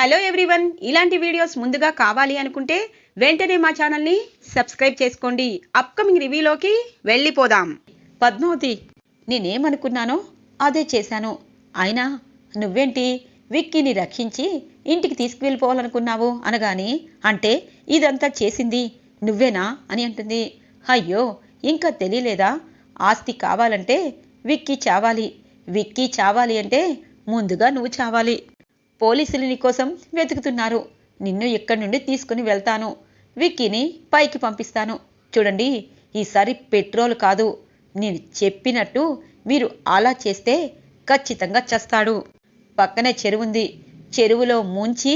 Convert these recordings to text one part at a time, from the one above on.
Hello everyone ఇలాంటి videos ముందుగా కావాలి అనుకుంటే వెంటనే మా ఛానల్ని సబ్స్క్రైబ్ చేసుకోండి. అప్కమింగ్ రివ్యూలోకి వెళ్ళిపోదాం. పద్మావతి నేనేమనుకున్నానో అదే చేశాను. అయినా నువ్వేంటి విక్కీని రక్షించి ఇంటికి తీసుకువెళ్ళిపోవాలనుకున్నావు అనగాని అంటే ఇదంతా చేసింది నువ్వేనా అని అంటుంది. అయ్యో ఇంకా తెలియలేదా? ఆస్తి కావాలంటే విక్కీ చావాలి. విక్కీ చావాలి అంటే ముందుగా నువ్వు చావాలి. పోలీసులు నీకోసం వెతుకుతున్నారు. నిన్ను ఇక్కడి నుండి తీసుకుని వెళ్తాను. విక్కీని పైకి పంపిస్తాను. చూడండి ఈసారి పెట్రోల్ కాదు. నేను చెప్పినట్టు మీరు అలా చేస్తే ఖచ్చితంగా చస్తాడు. పక్కనే చెరువుంది చెరువులో ముంచి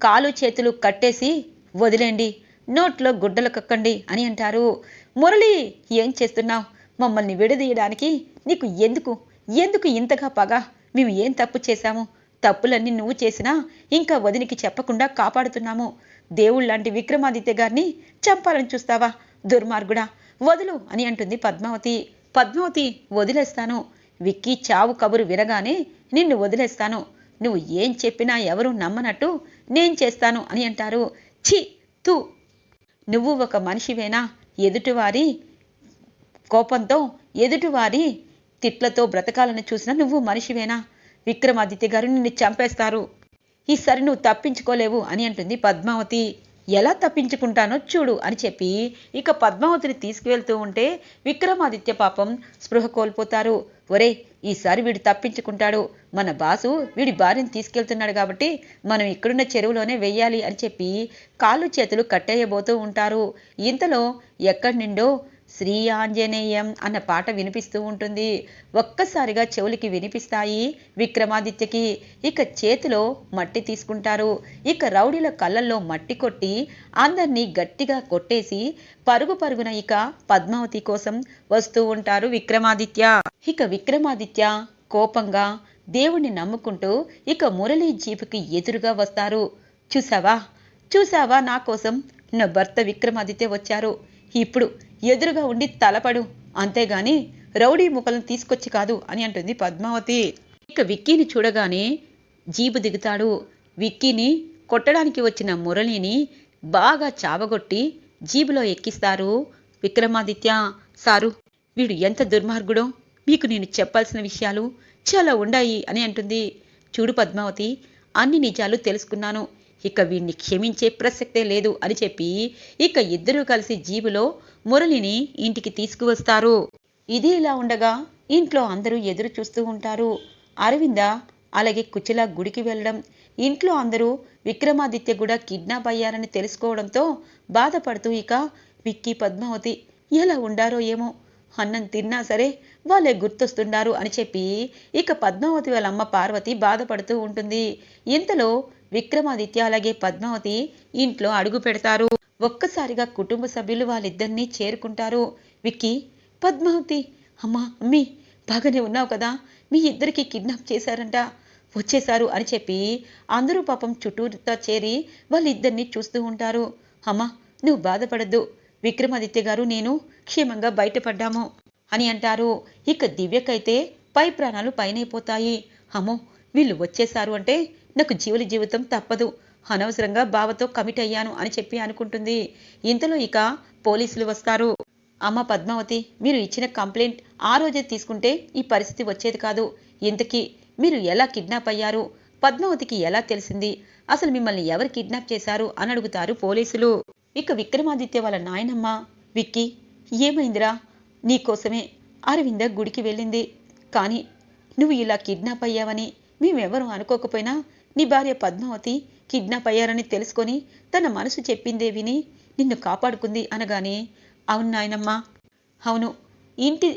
కాలు చేతులు కట్టేసి వదిలేండి. నోట్లో గుడ్డలు కక్కండి అని అంటారు. మురళి ఏం చేస్తున్నావు? మమ్మల్ని విడదీయడానికి నీకు ఎందుకు? ఎందుకు ఇంతగా పగ? మేము ఏం తప్పు చేశాము? తప్పులన్నీ నువ్వు చేసినా ఇంకా వదినికి చెప్పకుండా కాపాడుతున్నాము. దేవుళ్ళంటి విక్రమాదిత్య గారిని చంపాలని చూస్తావా? దుర్మార్గుడా వదులు అని అంటుంది పద్మావతి. పద్మావతి వదిలేస్తాను. విక్కీ చావు కబురు వినగానే నిన్ను వదిలేస్తాను. నువ్వు ఏం చెప్పినా ఎవరు నమ్మనట్టు నేను చేస్తాను అని అంటారు. ఛీ తూ. నువ్వు ఒక మనిషివేనా? ఎదుటివారి కోపంతో ఎదుటివారి తిట్లతో బ్రతకాలని చూసినా నువ్వు మనిషివేనా? విక్రమాదిత్య గారు నిన్ను చంపేస్తారు. ఈసారి నువ్వు తప్పించుకోలేవు అని అంటుంది పద్మావతి. ఎలా తప్పించుకుంటానో చూడు అని చెప్పి ఇక పద్మావతిని తీసుకువెళ్తూ ఉంటే విక్రమాదిత్య పాపం స్పృహ కోల్పోతారు. ఒరే ఈసారి వీడు తప్పించుకుంటాడు. మన బాసు వీడి భార్యను తీసుకెళ్తున్నాడు కాబట్టి మనం ఇక్కడున్న చెరువులోనే వెయ్యాలి అని చెప్పి కాళ్ళు చేతులు కట్టేయబోతూ ఉంటారు. ఇంతలో ఎక్కడి నిండో శ్రీ ఆంజనేయం అన్న పాట వినిపిస్తూ ఉంటుంది. ఒక్కసారిగా చెవులకి వినిపిస్తాయి. విక్రమాదిత్యకి ఇక చేతిలో మట్టి తీసుకుంటారు. ఇక రౌడీల కళ్ళల్లో మట్టి కొట్టి అందరినీ గట్టిగా కొట్టేసి పరుగు పరుగున ఇక పద్మావతి కోసం వస్తూ ఉంటారు విక్రమాదిత్య. ఇక విక్రమాదిత్య కోపంగా దేవుణ్ణి నమ్ముకుంటూ ఇక మురళీ జీపుకి ఎదురుగా వస్తారు. చూసావా? చూసావా నా కోసం నా భర్త విక్రమాదిత్య వచ్చారు. ఇప్పుడు ఎదురుగా ఉండి తలపడు. అంతేగాని రౌడీ ముఖలను తీసుకొచ్చి కాదు అని అంటుంది పద్మావతి. ఇక విక్కీని చూడగానే జీబు దిగుతాడు. విక్కీని కొట్టడానికి వచ్చిన మురళిని బాగా చావగొట్టి జీబులో ఎక్కిస్తారు. విక్రమాదిత్య సారు వీడు ఎంత దుర్మార్గుడో మీకు నేను చెప్పాల్సిన విషయాలు చాలా ఉండాయి అని అంటుంది. చూడు పద్మావతి అన్ని నిజాలు తెలుసుకున్నాను. ఇక వీణ్ణి క్షమించే ప్రసక్తే లేదు అని చెప్పి ఇక ఇద్దరూ కలిసి జీబులో మురళిని ఇంటికి తీసుకువస్తారు. ఇది ఇలా ఉండగా ఇంట్లో అందరూ ఎదురు చూస్తూ ఉంటారు. అరవింద అలాగే కుచిల గుడికి వెళ్ళడం ఇంట్లో అందరూ విక్రమాదిత్య కూడా కిడ్నాప్ అయ్యారని తెలుసుకోవడంతో బాధపడుతూ ఇక విక్కీ పద్మావతి ఎలా ఉండారో ఏమో అన్నం తిన్నా సరే వాళ్ళే గుర్తొస్తున్నారు అని చెప్పి ఇక పద్మావతి వాళ్ళ అమ్మ పార్వతి బాధపడుతూ ఉంటుంది. ఇంతలో విక్రమాదిత్య అలాగే పద్మావతి ఇంట్లో అడుగు పెడతారు. ఒక్కసారిగా కుటుంబ సభ్యులు వాళ్ళిద్దరినీ చేరుకుంటారు. విక్కీ పద్మావతి అమ్మా అమ్మీ బాగానే ఉన్నావు కదా? మీ ఇద్దరికి కిడ్నాప్ చేశారంట. వచ్చేశారు అని చెప్పి అందరూ పాపం చుట్టూతో చేరి వాళ్ళిద్దరినీ చూస్తూ ఉంటారు. అమ్మా నువ్వు బాధపడద్దు. విక్రమాదిత్య గారు నేను క్షేమంగా బయటపడ్డాము అని అంటారు. ఇక దివ్యకైతే పై ప్రాణాలు పైనైపోతాయి అమ్మో వీళ్ళు వచ్చేశారు అంటే నాకు జీవుల జీవితం తప్పదు. అనవసరంగా బావతో కమిట్ అయ్యాను అని చెప్పి అనుకుంటుంది. ఇంతలో ఇక పోలీసులు వస్తారు. అమ్మ పద్మావతి మీరు ఇచ్చిన కంప్లైంట్ ఆ రోజే తీసుకుంటే ఈ పరిస్థితి వచ్చేది కాదు. ఇంతకీ మీరు ఎలా కిడ్నాప్ అయ్యారు? పద్మావతికి ఎలా తెలిసింది? అసలు మిమ్మల్ని ఎవరు కిడ్నాప్ చేశారు అని అడుగుతారు పోలీసులు. ఇక విక్రమాదిత్య వాళ్ళ నాయనమ్మ విక్కీ ఏమైందిరా? నీకోసమే అరవింద గుడికి వెళ్ళింది. కానీ నువ్వు ఇలా కిడ్నాప్ అయ్యావని మేమెవరూ అనుకోకపోయినా నీ భార్య పద్మావతి కిడ్నాప్ అయ్యారని తెలుసుకొని తన మనసు చెప్పిందే విని నిన్ను కాపాడుకుంది అనగానే అవును నాయనమ్మా. అవును ఇంటి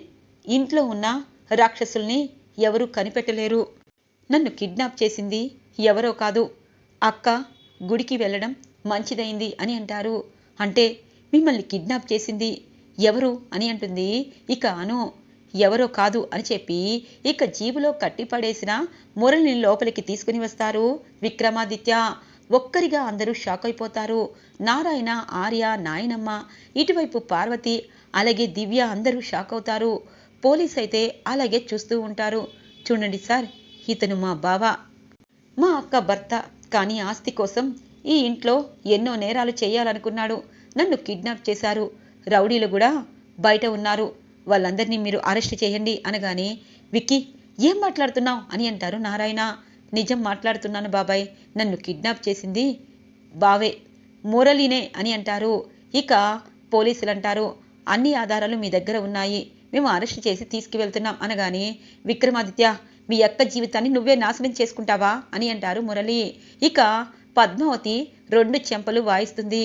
ఇంట్లో ఉన్న రాక్షసుల్ని ఎవరూ కనిపెట్టలేరు. నన్ను కిడ్నాప్ చేసింది ఎవరో కాదు. అక్క గుడికి వెళ్ళడం మంచిదైంది అని అంటారు. అంటే మిమ్మల్ని కిడ్నాప్ చేసింది ఎవరు అని అంటుంది ఇక అను. ఎవరో కాదు అని చెప్పి ఇక జీబులో కట్టిపడేసిన మురళిని లోపలికి తీసుకుని వస్తారు. విక్రమాదిత్య ఒక్కరిగా అందరూ షాక్ అయిపోతారు. నారాయణ ఆర్య నాయనమ్మ ఇటువైపు పార్వతి అలాగే దివ్య అందరూ షాక్ అవుతారు. పోలీస్ అయితే అలాగే చూస్తూ ఉంటారు. చూడండి సార్ ఇతను మా బావ. మా అక్క భర్త. కానీ ఆస్తి కోసం ఈ ఇంట్లో ఎన్నో నేరాలు చేయాలనుకున్నాడు. నన్ను కిడ్నాప్ చేశారు. రౌడీలు కూడా బయట ఉన్నారు. వాళ్ళందరినీ మీరు అరెస్ట్ చేయండి అనగానే విక్కీ ఏం మాట్లాడుతున్నావు? అని అంటారు నారాయణ. నిజం మాట్లాడుతున్నాను బాబాయ్ నన్ను కిడ్నాప్ చేసింది బావే మురళీనే అని అంటారు. ఇక పోలీసులు అంటారు అన్ని ఆధారాలు మీ దగ్గర ఉన్నాయి మేము అరెస్ట్ చేసి తీసుకువెళ్తున్నాం అనగానే విక్రమాదిత్య మీ అక్క జీవితాన్ని నువ్వే నాశనం చేసుకుంటావా? అని అంటారు మురళి. ఇక పద్మావతి రెండు చెంపలు వాయిస్తుంది.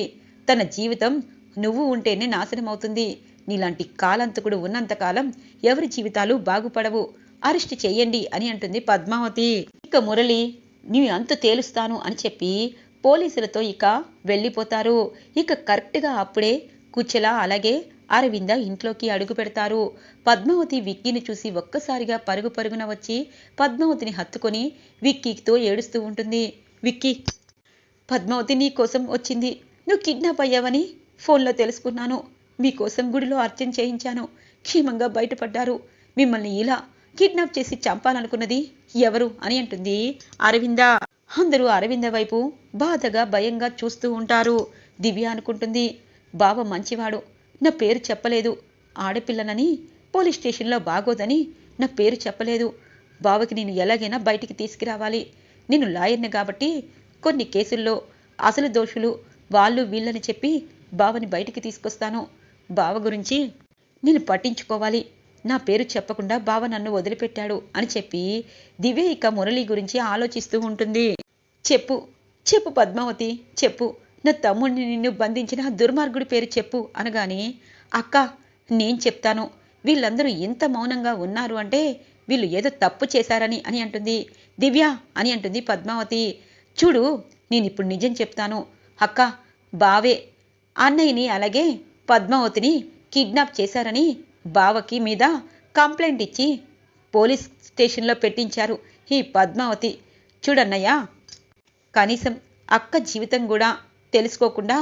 తన జీవితం నువ్వు ఉంటేనే నాశనం అవుతుంది నీలాంటి కాలంతకుడు ఉన్నంతకాలం ఎవరి జీవితాలు బాగుపడవు. అరెస్ట్ చేయండి అని అంటుంది పద్మావతి. ఇక మురళి నీ అంతు తేలుస్తాను అని చెప్పి పోలీసులతో ఇక వెళ్ళిపోతారు. ఇక కరెక్ట్గా అప్పుడే కుచెల అలాగే అరవింద ఇంట్లోకి అడుగు పెడతారు. పద్మావతి విక్కీని చూసి ఒక్కసారిగా పరుగు పరుగున వచ్చి పద్మావతిని హత్తుకొని విక్కీతో ఏడుస్తూ ఉంటుంది. విక్కీ పద్మావతి నీ కోసం వచ్చింది. నువ్వు కిడ్నాప్ అయ్యావని ఫోన్లో తెలుసుకున్నాను. మీకోసం గుడిలో అర్చన చేయించాను. క్షేమంగా బయటపడ్డారు. మిమ్మల్ని ఇలా కిడ్నాప్ చేసి చంపాలనుకున్నది ఎవరు అని అంటుంది అరవింద. అందరూ అరవింద వైపు బాధగా భయంగా చూస్తూ ఉంటారు. దివ్య అనుకుంటుంది బావ మంచివాడు. నా పేరు చెప్పలేదు. ఆడపిల్లనని పోలీస్ స్టేషన్లో బాగోదని నా పేరు చెప్పలేదు. బావకి నేను ఎలాగైనా బయటికి తీసుకురావాలి. నేను లాయర్ని కాబట్టి కొన్ని కేసుల్లో అసలు దోషులు వాళ్ళు వీళ్ళని చెప్పి బావని బయటికి తీసుకొస్తాను. బావ గురించి నేను పట్టించుకోవాలి. నా పేరు చెప్పకుండా బావ నన్ను వదిలిపెట్టాడు అని చెప్పి దివ్య ఇక మురళి గురించి ఆలోచిస్తూ ఉంటుంది. చెప్పు చెప్పు పద్మావతి చెప్పు. నా తమ్ముడిని నిన్ను బంధించిన దుర్మార్గుడి పేరు చెప్పు అనగానే అక్క నేను చెప్తాను. వీళ్ళందరూ ఇంత మౌనంగా ఉన్నారు అంటే వీళ్ళు ఏదో తప్పు చేశారని అని అంటుంది దివ్య అని అంటుంది పద్మావతి. చూడు నేను ఇప్పుడు నిజం చెప్తాను. అక్క బావే. అన్నయ్యని అలాగే పద్మావతిని కిడ్నాప్ చేశారని బావకి మీద కంప్లైంట్ ఇచ్చి పోలీస్ స్టేషన్లో పెట్టించారు ఈ పద్మావతి. చూడన్నయ్య కనీసం అక్క జీవితం కూడా తెలుసుకోకుండా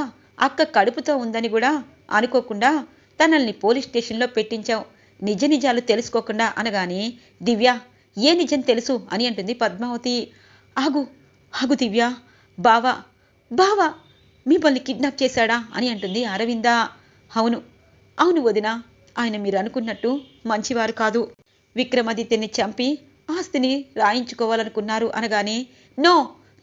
అక్క కడుపుతో ఉందని కూడా అనుకోకుండా తనల్ని పోలీస్ స్టేషన్లో పెట్టించావు. నిజ నిజాలు తెలుసుకోకుండా అనగానే దివ్య ఏ నిజం తెలుసు అని అంటుంది పద్మావతి. ఆగు ఆగు దివ్య బావా బావా మిమ్మల్ని కిడ్నాప్ చేశాడా అని అంటుంది అరవింద. అవును. అవును వదిన ఆయన మీరు అనుకున్నట్టు మంచివారు కాదు. విక్రమాదిత్యని చంపి ఆస్తిని రాయించుకోవాలనుకున్నారు అనగానే నో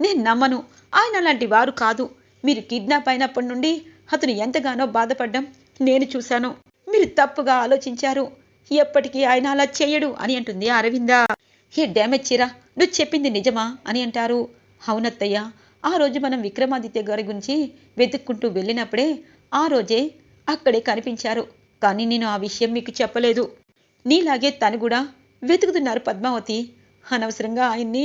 నేను నమ్మను. ఆయన అలాంటి వారు కాదు. మీరు కిడ్నాప్ అయినప్పటి నుండి అతను ఎంతగానో బాధపడ్డం నేను చూశాను. మీరు తప్పుగా ఆలోచించారు. ఎప్పటికీ ఆయన అలా చేయడు అని అంటుంది అరవింద. ఏ డ్యామేజ్ చీరా నువ్వు చెప్పింది నిజమా? అని అంటారు. అవునత్తయ్య ఆ రోజు మనం విక్రమాదిత్య గారి గురించి వెతుక్కుంటూ వెళ్ళినప్పుడే ఆ రోజే అక్కడే కనిపించారు. కానీ నేను ఆ విషయం మీకు చెప్పలేదు. నీలాగే తను కూడా వెతుకుతున్నారు పద్మావతి. అనవసరంగా ఆయన్ని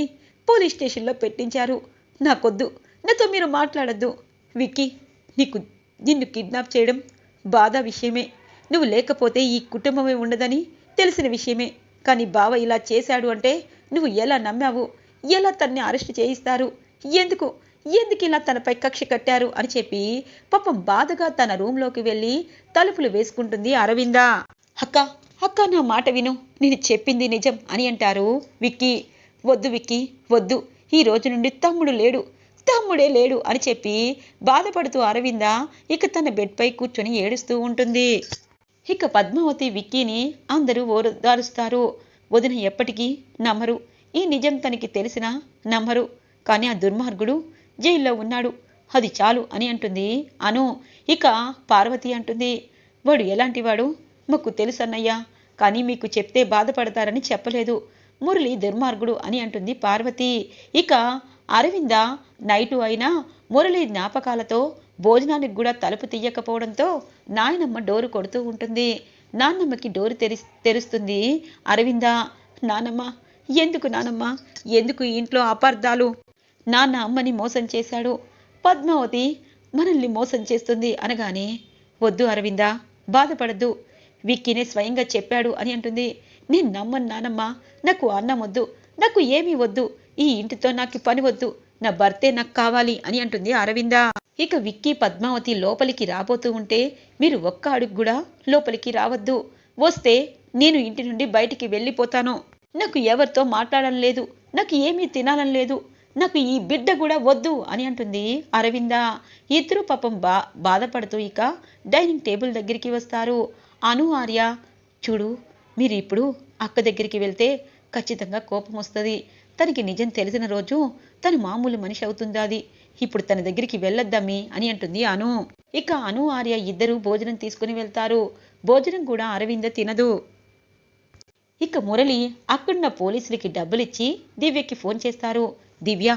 పోలీస్ స్టేషన్లో పెట్టించారు. నాకొద్దు. నాతో మీరు మాట్లాడద్దు. విక్కీ నీకు నిన్ను కిడ్నాప్ చేయడం బాధ విషయమే. నువ్వు లేకపోతే ఈ కుటుంబమే ఉండదని తెలిసిన విషయమే. కానీ బావ ఇలా చేశాడు అంటే నువ్వు ఎలా నమ్మావు? ఎలా తన్ని అరెస్ట్ చేయిస్తారు? ఎందుకు? ఎందుకు ఇలా తనపై కక్ష కట్టారు అని చెప్పి పాపం బాధగా తన రూంలోకి వెళ్ళి తలుపులు వేసుకుంటుంది అరవింద. అక్క అక్క నా మాట విను. నేను చెప్పింది నిజం అని అంటారు విక్కీ. వద్దు విక్కీ వద్దు. ఈ రోజు నుండి తమ్ముడు లేడు. తమ్ముడే లేడు అని చెప్పి బాధపడుతూ అరవింద ఇక తన బెడ్పై కూర్చొని ఏడుస్తూ ఉంటుంది. ఇక పద్మావతి విక్కీని అందరూ ఓదారుస్తారు. వదిన ఎప్పటికీ నమ్మరు. ఈ నిజం తనకి తెలిసినా నమ్మరు. కానీ ఆ దుర్మార్గుడు జైల్లో ఉన్నాడు. అది చాలు అని అంటుంది. అను ఇక పార్వతి అంటుంది. వాడు ఎలాంటివాడు మాకు తెలుసన్నయ్యా కానీ మీకు చెప్తే బాధపడతారని చెప్పలేదు. మురళి దుర్మార్గుడు అని అంటుంది పార్వతి. ఇక అరవింద నైటు అయినా మురళి జ్ఞాపకాలతో భోజనానికి కూడా తలుపు తీయకపోవడంతో నాయనమ్మ డోరు కొడుతూ ఉంటుంది. నాన్నమ్మకి డోరు తెరి తెరుస్తుంది. అరవింద నానమ్మ ఎందుకు నానమ్మ? ఎందుకు ఇంట్లో అపార్థాలు? నాన్న అమ్మని మోసం చేశాడు. పద్మావతి మనల్ని మోసం చేస్తుంది అనగానే వద్దు అరవిందా బాధపడద్దు. విక్కీనే స్వయంగా చెప్పాడు అని అంటుంది. నేను నమ్మను నానమ్మ. నాకు అన్నం వద్దు. నాకు ఏమీ వద్దు. ఈ ఇంటితో నాకు పని వద్దు. నా భర్తే నాకు కావాలి అని అంటుంది అరవింద. ఇక విక్కీ పద్మావతి లోపలికి రాబోతూ ఉంటే మీరు ఒక్క అడుగు కూడా లోపలికి రావద్దు. వస్తే నేను ఇంటి నుండి బయటికి వెళ్ళిపోతాను. నాకు ఎవరితో మాట్లాడడం లేదు. నాకు ఏమీ తినాలని లేదు. నాకు ఈ బిడ్డ కూడా వద్దు అని అంటుంది అరవింద. ఇద్దరు పాపం బా బాధపడుతూ ఇక డైనింగ్ టేబుల్ దగ్గరికి వస్తారు. అను ఆర్య చూడు మీరు ఇప్పుడు అక్క దగ్గరికి వెళ్తే ఖచ్చితంగా కోపం వస్తుంది. తనకి నిజం తెలిసిన రోజు తను మామూలు మనిషి అవుతుంది అది. ఇప్పుడు తన దగ్గరికి వెళ్ళొద్దామి అని అంటుంది అను. ఇక అను ఆర్య ఇద్దరు భోజనం తీసుకుని వెళ్తారు. భోజనం కూడా అరవింద తినదు. ఇక మురళి అక్కడున్న పోలీసులకి డబ్బులిచ్చి దివ్యకి ఫోన్ చేస్తారు. దివ్య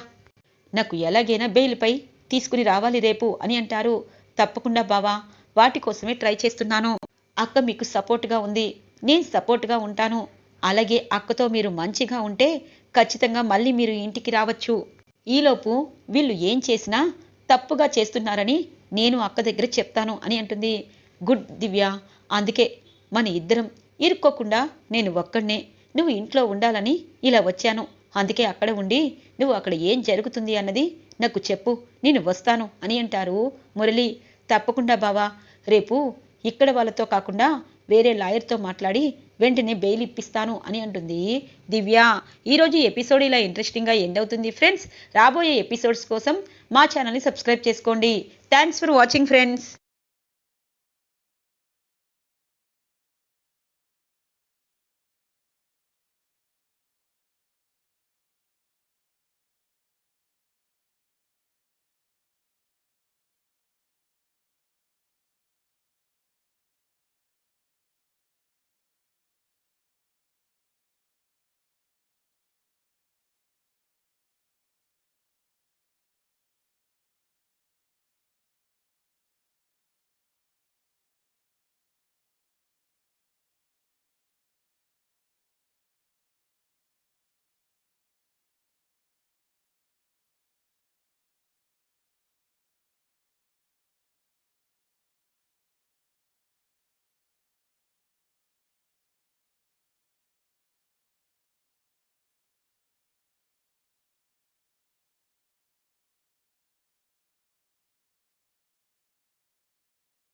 నాకు ఎలాగైనా బెయిల్పై తీసుకుని రావాలి రేపు అని అంటారు. తప్పకుండా బావా వాటి కోసమే ట్రై చేస్తున్నాను. అక్క మీకు సపోర్ట్గా ఉంది. నేను సపోర్ట్గా ఉంటాను. అలాగే అక్కతో మీరు మంచిగా ఉంటే ఖచ్చితంగా మళ్ళీ మీరు ఇంటికి రావచ్చు. ఈలోపు వీళ్ళు ఏం చేసినా తప్పుగా చేస్తున్నారని నేను అక్క దగ్గర చెప్తాను అని అంటుంది. గుడ్ దివ్య అందుకే మన ఇద్దరం ఇరుక్కోకుండా నేను ఒక్కడినే. నువ్వు ఇంట్లో ఉండాలని ఇలా వచ్చాను. అందుకే అక్కడ ఉండి నువ్వు అక్కడ ఏం జరుగుతుంది అన్నది నాకు చెప్పు నేను వస్తాను అని అంటారు మురళి. తప్పకుండా బావా రేపు ఇక్కడ వాళ్ళతో కాకుండా వేరే లాయర్తో మాట్లాడి వెంటనే బెయిల్ ఇప్పిస్తాను అని అంటుంది దివ్య. ఈరోజు ఎపిసోడ్ ఇలా ఇంట్రెస్టింగ్గా ఎండ్ అవుతుంది ఫ్రెండ్స్ రాబోయే ఎపిసోడ్స్ కోసం మా ఛానల్ని సబ్స్క్రైబ్ చేసుకోండి. Thanks for watching friends